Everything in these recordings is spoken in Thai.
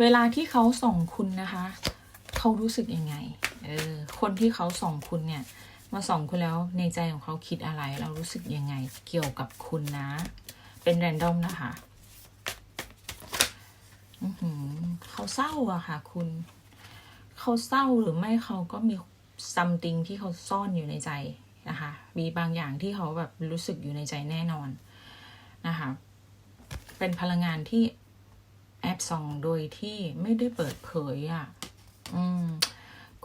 เวลาที่เขาส่งคุณนะคะ เขารู้สึกยังไง เออ คนที่เขาส่งคุณเนี่ย มาส่องคุณแล้วในใจของเขาคิดอะไร เรารู้สึกยังไงเกี่ยวกับคุณนะ เป็นแรนดอมนะคะเขาเศร้าอะค่ะ คุณ เขาเศร้าหรือไม่เขาก็มีซัมติงที่เขาซ่อนอยู่ในใจนะคะ มีบางอย่างที่เขาแบบรู้สึกอยู่ในใจแน่นอนนะคะ เป็นพลังงานที่ แอบส่องโดยที่ไม่ได้เปิดเผยอะ่ะ อืม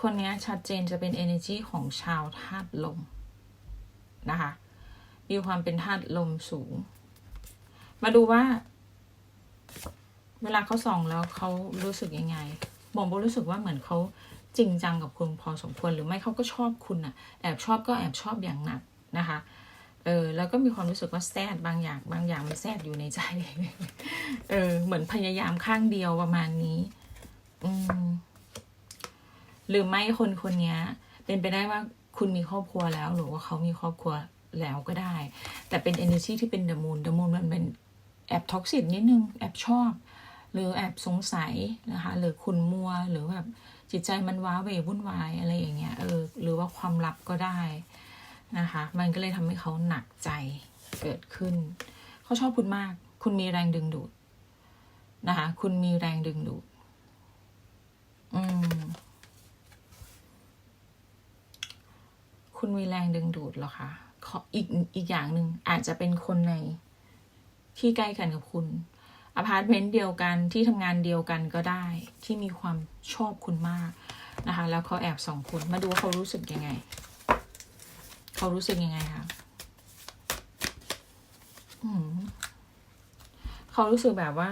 คนเนี้ยชัดเจนจะเป็น energy ของชาวธาตุลม นะคะ มีความเป็นธาตุลมสูง มาดูว่า เวลาเขาส่องแล้วเขารู้สึกยังไงบอมโบรู้สึกว่าเหมือนเขาจริงจังกับคุณพอสมควรหรือไม่เขาก็ชอบคุณอะแอบชอบก็แอบชอบอย่างหนักนะคะ เออแล้วก็มีความรู้สึกว่าแซดบางอย่างบางอย่างมันแซดอยู่ในใจ เออ เหมือนพยายามข้างเดียวประมาณนี้ อืมหรือไม่คนคนนี้เป็นไปได้ว่าคุณมีครอบครัวแล้ว หรือว่าเขามีครอบครัวแล้วก็ได้ แต่เป็น energy ที่เป็น the moon the moon มันเป็นแอบท็อกซิ c นิดนึง แอบชอบ หรือแอบสงสัยนะคะ หรือคุณมัวหรือแบบจิตใจมันว้าเหววุ่นวายอะไรอย่างเงี้ยเออหรือว่าความลับก็ได้ นะคะ มันก็เลยทำให้เขาหนักใจเกิดขึ้น เขาชอบคุณมาก คุณมีแรงดึงดูดนะคะ คุณมีแรงดึงดูด อืม คุณมีแรงดึงดูดเหรอคะขออีกอีกอย่างหนึ่งอาจจะเป็นคนในที่ใกล้กันกับคุณอพาร์ตเมนต์เดียวกันที่ทำงานเดียวกันก็ได้ ที่มีความชอบคุณมากนะคะ แล้วเขาแอบส่องคุณมาดูว่าเขารู้สึกยังไง เขารู้สึกยังไงคะเขารู้สึกแบบว่า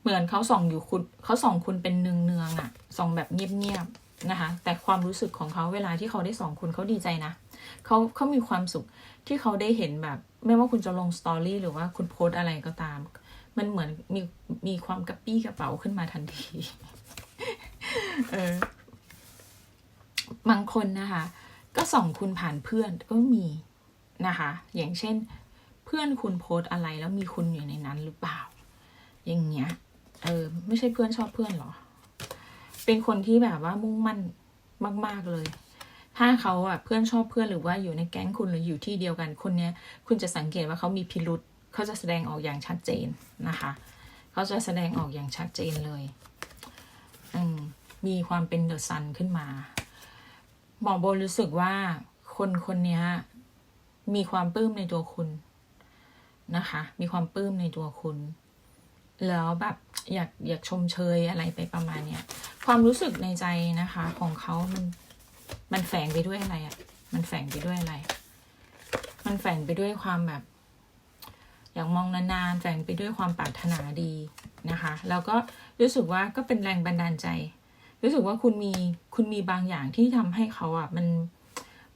เหมือนเขาส่องอยู่คุณเขาส่องคุณเป็นเนืองเนืองอะส่องแบบเงียบๆนะคะ แต่ความรู้สึกของเขาเวลาที่เขาได้ส่องคุณเขาดีใจนะเขาเขามีความสุขที่เขาได้เห็นแบบ ไม่ว่าคุณจะลงสตอรี่หรือว่าคุณโพสต์อะไรก็ตาม มันเหมือนมีมีความกระปี้กระเป๋าขึ้นมาทันที เออบางคนนะคะ ก็ส่องคุณผ่านเพื่อนก็มีนะคะ อย่างเช่น เพื่อนคุณโพสอะไรแล้วมีคุณอยู่ในนั้นหรือเปล่า อย่างเงี้ย เออ ไม่ใช่เพื่อนชอบเพื่อนหรอ เป็นคนที่แบบว่ามุ่งมั่นมาก ๆเลย ถ้าเขาอะเพื่อนชอบเพื่อนหรือว่าอยู่ในแก๊งคุณหรืออยู่ที่เดียวกันคนเนี้ย คุณจะสังเกตว่าเขามีพิรุษเขาจะแสดงออกอย่างชัดเจนนะคะ เขาจะแสดงออกอย่างชัดเจนเลย อืม มีความเป็นเดอะซันขึ้นมา หมอโบรู้สึกว่าคนคนนี้มีความปลื้มในตัวคุณนะคะ มีความปลื้มในตัวคุณ แล้วแบบอยากอยากชมเชยอะไรไปประมาณเนี้ย ความรู้สึกในใจนะคะ ของเขามันมันแฝงไปด้วยอะไรอะ่ะ มันแฝงไปด้วยอะไร มันแฝงไปด้วยความแบบ อยากมองนานๆ แฝงไปด้วยความปรารถนาดีนะคะ แล้วก็รู้สึกว่าก็เป็นแรงบันดาลใจ รู้สึกว่าคุณมีคุณมีบางอย่างที่ทำให้เขาอะมัน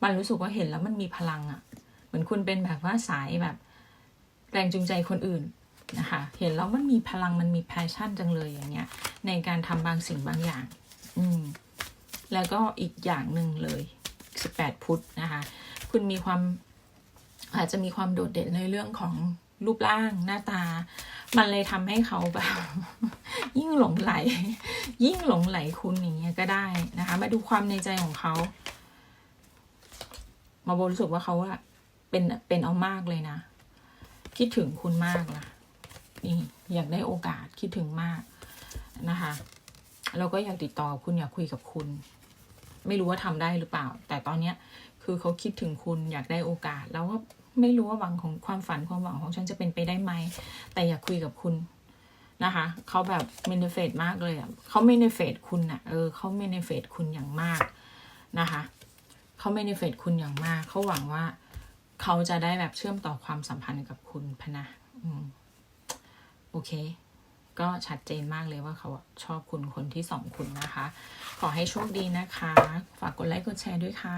มันรู้สึกว่าเห็นแล้วมันมีพลังอะ เหมือนคุณเป็นแบบว่าสายแบบ แรงจูงใจคนอื่นนะคะ เห็นแล้วมันมีพลังมันมีแพชชั่นจังเลยอย่างเงี้ย ในการทำบางสิ่งบางอย่าง อืม แล้วก็อีกอย่างหนึ่งเลย18พุทธนะคะ คุณมีความอาจจะมีความโดดเด่นในเรื่องของรูปร่างหน้าตา มันเลยทำให้เขาแบบ ยิ่งหลงไหล ยิ่งหลงไหลคุณอย่างเงี้ยก็ได้นะคะ มาดูความในใจของเขามาโบรู้สึกว่าเขาอะเป็นเป็นเอามากเลยนะ คิดถึงคุณมากนะนี่อยากได้โอกาสคิดถึงมากนะคะแล้วก็อยากติดต่อคุณอยากคุยกับคุณ ไม่รู้ว่าทำได้หรือเปล่า แต่ตอนเนี้ยคือเขาคิดถึงคุณอยากได้โอกาส แล้วก็ไม่รู้ว่าหวังของความฝันความหวังของฉันจะเป็นไปได้ไหม แต่อยากคุยกับคุณ นะคะเขาแบบเมนเฟตมากเลยอะเขาเมนเฟตคุณอะเออเขาเมนเฟตคุณอย่างมากนะคะเขาเมนเฟตคุณอย่างมากเขาหวังว่าเขาจะได้แบบเชื่อมต่อความสัมพันธ์กับคุณพนะอืมโอเค ก็ชัดเจนมากเลยว่าเขาชอบคุณคนที่สองคุณนะคะ ขอให้โชคดีนะคะ ฝากกดไลค์กดแชร์ด้วยค่ะ